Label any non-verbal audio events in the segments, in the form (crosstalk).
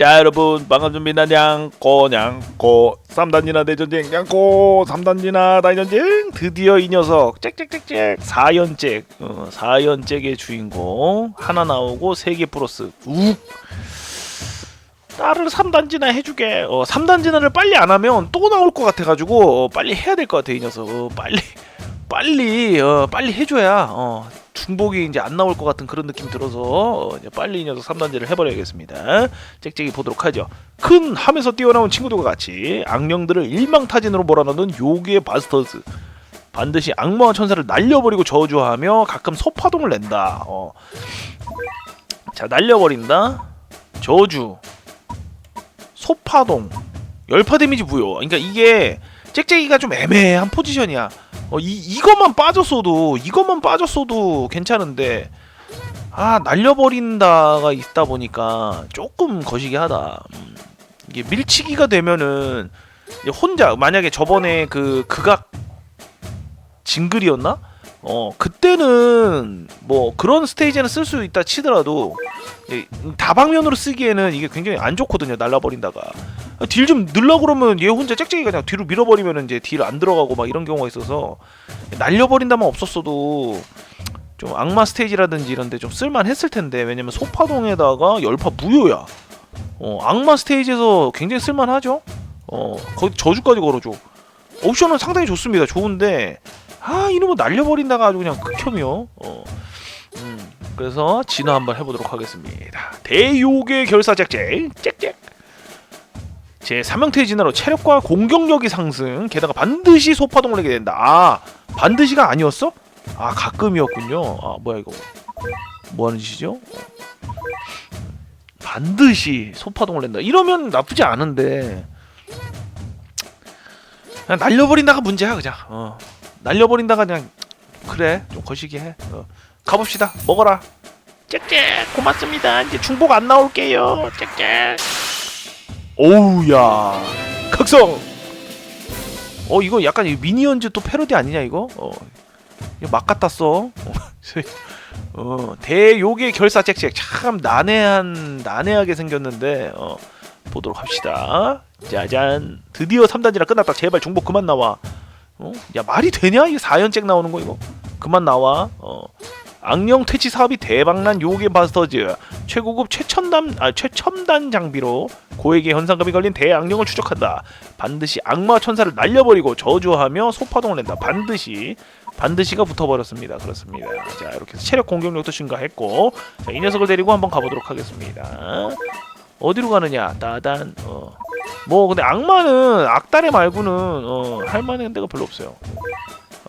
자 여러분 반갑습니다. 냥꼬 냥꼬 3단지나 대전쟁 냥꼬 3단지나 대전쟁. 드디어 이 녀석. 짹짹짹짹 4연잭. 어, 4연잭의 주인공. 하나 나오고 3개 플러스 욱. 나를 3단지나 해주게. 어, 3단지나를 빨리 안 하면 또 나올 것 같아가지고 어, 빨리 해야 될 것 같아 이 녀석. 어, 빨리 빨리 어, 빨리 해줘야 어, 중복이 이제 안 나올 것 같은 그런 느낌 들어서 어, 빨리 이 녀석 3단지를 해버려야겠습니다. 짹짹이 보도록 하죠. 큰 함에서 뛰어나온 친구들과 같이 악령들을 일망타진으로 몰아넣는 요괴 바스터즈. 반드시 악마와 천사를 날려버리고 저주하며 가끔 소파동을 낸다. 어. 자 날려버린다. 저주. 소파동. 열파 데미지 부여. 그러니까 이게 짹짹이가 좀 애매한 포지션이야. 어, 이 이것만 빠졌어도 이것만 빠졌어도 괜찮은데 아 날려버린다가 있다 보니까 조금 거시기 하다. 음, 이게 밀치기가 되면은 혼자 만약에 저번에 그 극악 징글이었나? 어 그때는 뭐 그런 스테이지는 쓸 수 있다 치더라도 이 다방면으로 쓰기에는 이게 굉장히 안 좋거든요 날라버린다가. 딜 좀 늘려 그러면 얘 혼자 짹짹이가 그냥 뒤로 밀어버리면 이제 딜 안 들어가고 막 이런 경우가 있어서 날려버린다만 없었어도 좀 악마 스테이지라든지 이런데 좀 쓸만했을 텐데 왜냐면 소파동에다가 열파 무효야. 어 악마 스테이지에서 굉장히 쓸만하죠? 어 거기 저주까지 걸어줘. 옵션은 상당히 좋습니다 좋은데 아 이놈은 날려버린다가 아주 그냥 극혐이요. 어. 음, 그래서 진화 한번 해보도록 하겠습니다. 대욕의 결사 짹짹 짹짹 제 3형태 진화로 체력과 공격력이 상승. 게다가 반드시 소파동을 내게 된다. 아 반드시가 아니었어? 아 가끔이었군요. 아 뭐야 이거. 뭐 하는 짓이죠? 반드시 소파동을 낸다. 이러면 나쁘지 않은데. 그냥 날려버린다가 문제야 그냥. 어. 날려버린다가 그냥 그래 좀 거시기 해. 어. 가봅시다. 먹어라. 짹짹. 고맙습니다. 이제 중복 안 나올게요. 짹짹. 오우야. 각성! 어 이거 약간 이 미니언즈 또 패러디 아니냐 이거? 어. 이거 막 갖다 써 어, (laughs) 대욕의 결사 짹짹. 참 난해한 난해하게 생겼는데 어. 보도록 합시다. 짜잔. 드디어 3단지라 끝났다. 제발 중복 그만 나와 어? 야 말이 되냐? 이게 4연잭 나오는 거 이거? 그만 나와. 어. 악령 퇴치 사업이 대박난 요괴 바스터즈. 최고급 최첨단 아 최첨단 장비로 고액의 현상금이 걸린 대악령을 추적한다. 반드시 악마 천사를 날려버리고 저주하며 소파동을 낸다. 반드시. 반드시가 붙어버렸습니다. 그렇습니다. 자 이렇게 해서 체력 공격력도 증가했고. 자, 이 녀석을 데리고 한번 가보도록 하겠습니다. 어디로 가느냐? 따단 어. 뭐 근데 악마는 악다리 말고는 어, 할만한 데가 별로 없어요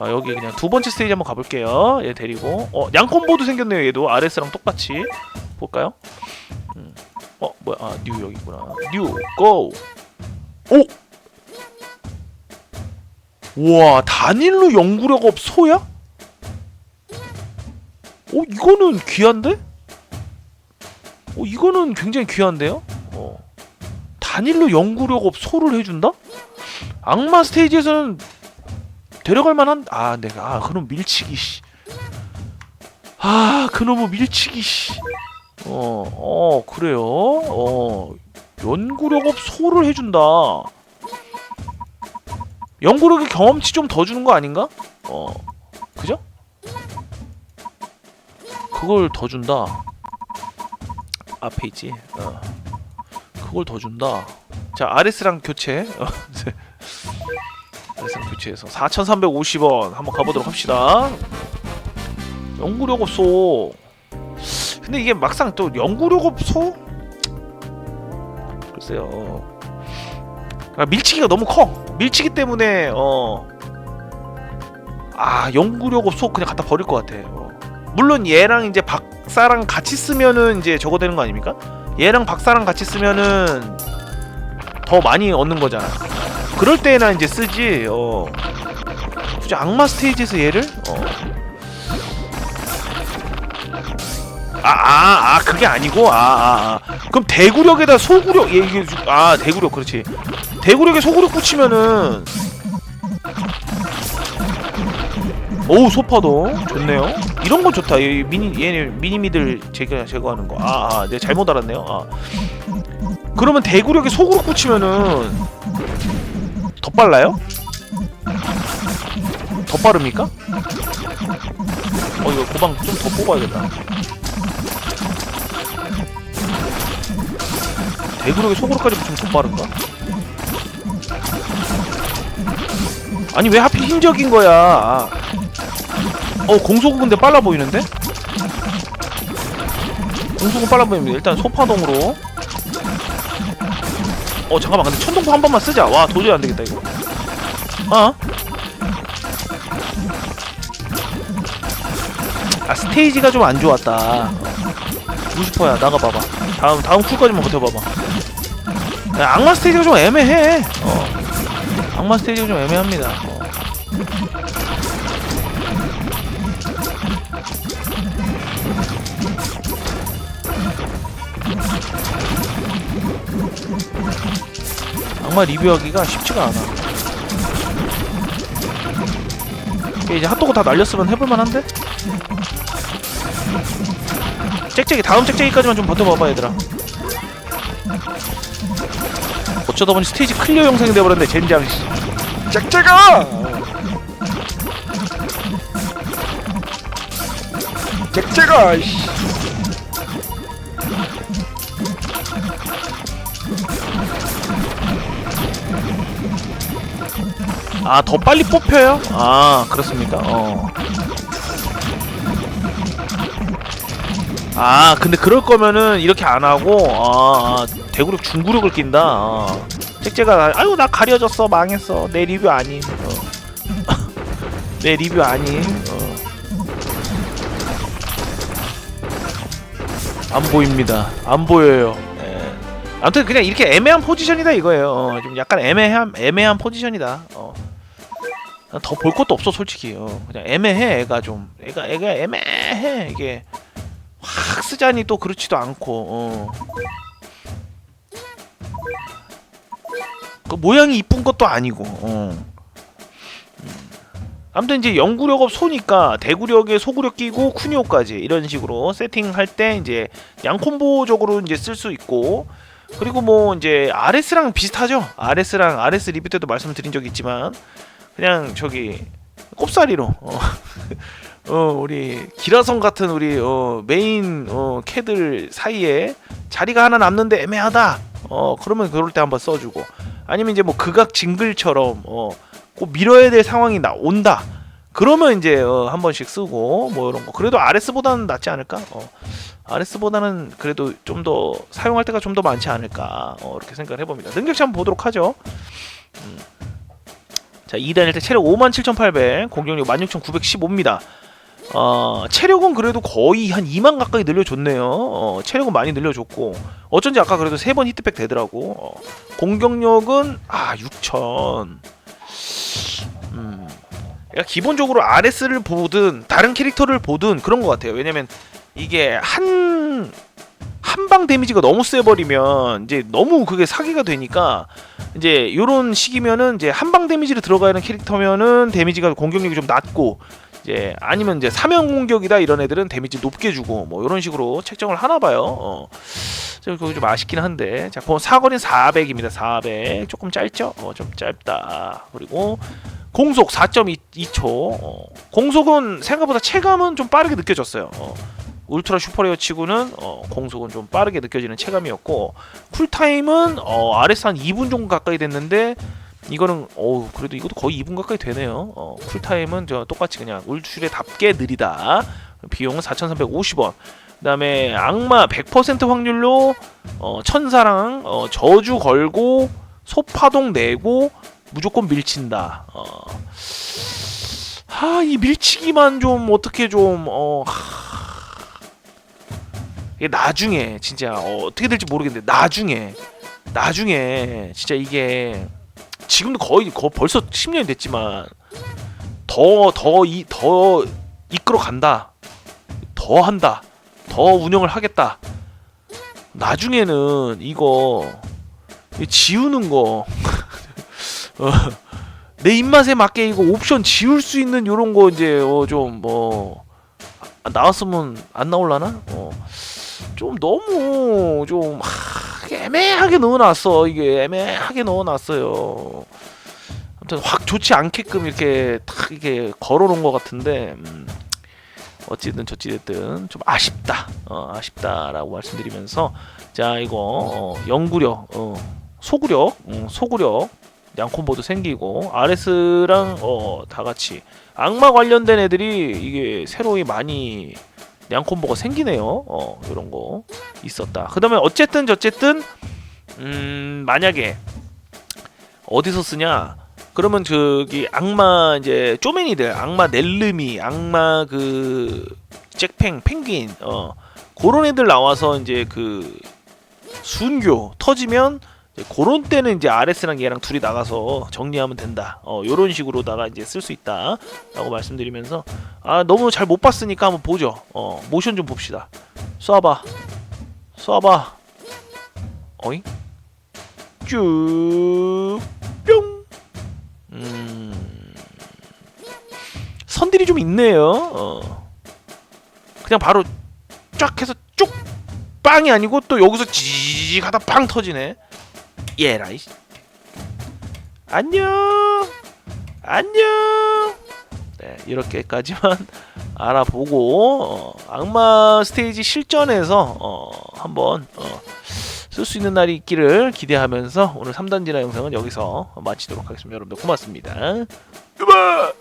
아, 여기 그냥 두 번째 스테이지 한번 가볼게요. 얘 데리고. 어, 양콤보도 생겼네요. 얘도 RS랑 똑같이. 볼까요? 음. 어, 뭐야? 아, 뉴 여기 있구나. 뉴, 고! 오! 우와, 단일로 연구력업 소야? 어, 이거는 귀한데? 어, 이거는 굉장히 귀한데요? 어. 단일로 연구력업 소를 해준다? 악마 스테이지에서는 데려갈 만한 아 내가 아 그놈 밀치기 씨. 아 그놈의 밀치기 씨. 어, 어 그래요. 어 연구력업 소를 해준다. 연구력의 경험치 좀 더 주는 거 아닌가? 어 그죠? 그걸 더 준다. 앞에 있지. 어. 그걸 더 준다. 자 아레스랑 교체. 어, 대상 교체해서 4,350원 한번 가보도록 합시다. 연구력업소. 근데 이게 막상 또 연구력업소? 글쎄요. 아, 밀치기가 너무 커. 밀치기 때문에 어. 아 연구력업소 그냥 갖다 버릴 것 같아. 어. 물론 얘랑 이제 박사랑 같이 쓰면은 이제 저거 되는 거 아닙니까? 얘랑 박사랑 같이 쓰면은 더 많이 얻는 거잖아. 그럴 때나 이제 쓰지. 어. 굳이 악마 스테이지에서 얘를? 어. 아, 아, 아, 그게 아니고, 아, 아, 아. 그럼 대구력에다 소구력, 얘, 이게, 아, 대구력, 그렇지. 대구력에 소구력 붙이면은, 오우, 소파도. 좋네요. 이런 건 좋다. 이 미니, 얘네, 미니미들 제거, 제거하는 거. 아, 아, 내가 잘못 알았네요. 아. 그러면 대구력에 속으로 꽂히면은 더 빨라요? 더 빠릅니까? 어 이거 고방 좀 더 뽑아야겠다. 대구력에 속으로까지 붙이면 더 빠른가? 아니 왜 하필 힘적인 거야? 아. 어 공소구 근데 빨라 보이는데? 공소구 빨라 보입니다. 일단 소파동으로. 어 잠깐만 근데 천둥포 한 번만 쓰자. 와 도저히 안 되겠다 이거. 어? 아 스테이지가 좀 안 좋았다. 루시퍼야 나가봐봐. 다음 다음 쿨까지만 버텨봐봐. 야, 악마 스테이지가 좀 애매해. 어. 악마 스테이지가 좀 애매합니다. 어. 악마 리뷰하기가 쉽지가 않아. 이제 핫도그 다 날렸으면 해볼만한데? 짹짹이 다음 짹짹이까지만 좀 버텨봐봐 얘들아. 어쩌다 보니 스테이지 클리어 영상이 돼버렸네 젠장 씨. 짹짹아! 짹짹아 씨. 아, 더 빨리 뽑혀요? 아, 그렇습니까? 어. 아, 근데 그럴 거면은 이렇게 안 하고, 아, 아 대구력 중구력을 낀다. 아. 짹짹아, 아유, 나 가려졌어, 망했어. 내 리뷰 아님. 어. (laughs) 내 리뷰 아님. 안 보입니다. 안 보여요. 예. 아무튼 그냥 이렇게 애매한 포지션이다 이거예요. 어, 좀 약간 애매한 애매한 포지션이다. 어. 더 볼 것도 없어 솔직히. 어, 그냥 애매해 애가 좀. 애가 애가 애매해 이게 확 쓰자니 또 그렇지도 않고. 어. 그 모양이 이쁜 것도 아니고. 어. 아무튼 이제 영구력업 소니까 대구력에 소구력 끼고 쿠니오까지 이런 식으로 세팅할 때 이제 양콤보적으로 이제 쓸 수 있고 그리고 뭐 이제 RS랑 비슷하죠. RS랑 RS 리뷰 때도 말씀드린 적이 있지만 그냥 저기 꼽사리로 어, (laughs) 어 우리 기라성 같은 우리 어 메인 어 캐들 사이에 자리가 하나 남는데 애매하다. 어 그러면 그럴 때 한번 써주고 아니면 이제 뭐 극악 징글처럼 어 꼭 밀어야 될 상황이 나 온다. 그러면 이제 어, 한 번씩 쓰고 뭐 이런 거. 그래도 RS보다는 낫지 않을까? 어. RS보다는 그래도 좀 더 사용할 때가 좀 더 많지 않을까? 어, 이렇게 생각을 해봅니다. 능력치 한번 보도록 하죠. 음. 자, 2단일 때 체력 57,800, 공격력 16,915입니다. 어, 체력은 그래도 거의 한 2만 가까이 늘려줬네요. 어, 체력은 많이 늘려줬고 어쩐지 아까 그래도 세번 히트백 되더라고. 어, 공격력은 아 6,000. 음. 그러니까 기본적으로 RS를 보든 다른 캐릭터를 보든 그런 것 같아요. 왜냐면 이게 한 한방 데미지가 너무 세버리면 이제 너무 그게 사기가 되니까 이제 요런 식이면은 이제 한방 데미지를 들어가는 캐릭터면은 데미지가 공격력이 좀 낮고 이제 아니면 이제 사면 공격이다 이런 애들은 데미지 높게 주고 뭐 이런 식으로 책정을 하나 봐요. 어. 좀 그거 좀 아쉽긴 한데 자, 사거리는 400입니다. 400 조금 짧죠? 어, 좀 짧다. 그리고 공속 4.2초. 어, 공속은 생각보다 체감은 좀 빠르게 느껴졌어요. 어, 울트라 슈퍼레어 치고는 어, 공속은 좀 빠르게 느껴지는 체감이었고 쿨타임은 어, RS 한 2분 정도 가까이 됐는데 이거는 어 그래도 이것도 거의 2분 가까이 되네요. 어, 쿨타임은 저 똑같이 그냥 울트라답게 느리다. 비용은 4,350원. 그다음에 악마 100% 확률로 어, 천사랑 어, 저주 걸고 소파동 내고 무조건 밀친다. 어. 하, 이 밀치기만 좀 어떻게 좀 어. 하... 이게 나중에 진짜 어, 어떻게 될지 모르겠는데 나중에 나중에 진짜 이게 지금도 거의 거 벌써 10년이 됐지만 더 더 이 더 이끌어 간다. 더 한다. 더 운영을 하겠다. 나중에는 이거 지우는 거 어, (laughs) 내 입맛에 맞게 이거 옵션 지울 수 있는 요런 거 이제 어, 좀뭐 나왔으면 안 나올라나? 어, 좀 너무 좀 하, 애매하게 넣어놨어 이게 애매하게 넣어놨어요. 아무튼 확 좋지 않게끔 이렇게 탁 이게 걸어놓은 것 같은데 음, 어찌든 저찌됐든 좀 아쉽다 어, 아쉽다라고 말씀드리면서 자 이거 어, 영구력 어, 소구력 음, 소구력 양콤보도 생기고 RS랑 어, 다 같이 악마 관련된 애들이 이게 새로이 많이 양콤보가 생기네요. 어, 이런 거 있었다. 그다음에 어쨌든 저쨌든 음, 만약에 어디서 쓰냐? 그러면 저기 악마 이제 쪼매니들, 악마 넬름이, 악마 그 잭팽, 펭귄, 어 그런 애들 나와서 이제 그 순교 터지면 그런 때는 이제 RS랑 얘랑 둘이 나가서 정리하면 된다. 어 요런 식으로다가 이제 쓸 수 있다 라고 말씀드리면서 아 너무 잘 못 봤으니까 한번 보죠. 어 모션 좀 봅시다. 쏴봐, 쏴봐. 어잉? 쭉 뿅. 음. 선들이 좀 있네요. 어. 그냥 바로 쫙 해서 쭉 빵이 아니고 또 여기서 지직 하다 빵 터지네. 예라이. 안녕. 안녕. 네, 이렇게까지만 (laughs) 알아보고 어, 악마 스테이지 실전에서 어, 한번 어, 쓸수 있는 날이 있기를 기대하면서 오늘 3단 지나 영상은 여기서 마치도록 하겠습니다. 여러분들 고맙습니다. 유바!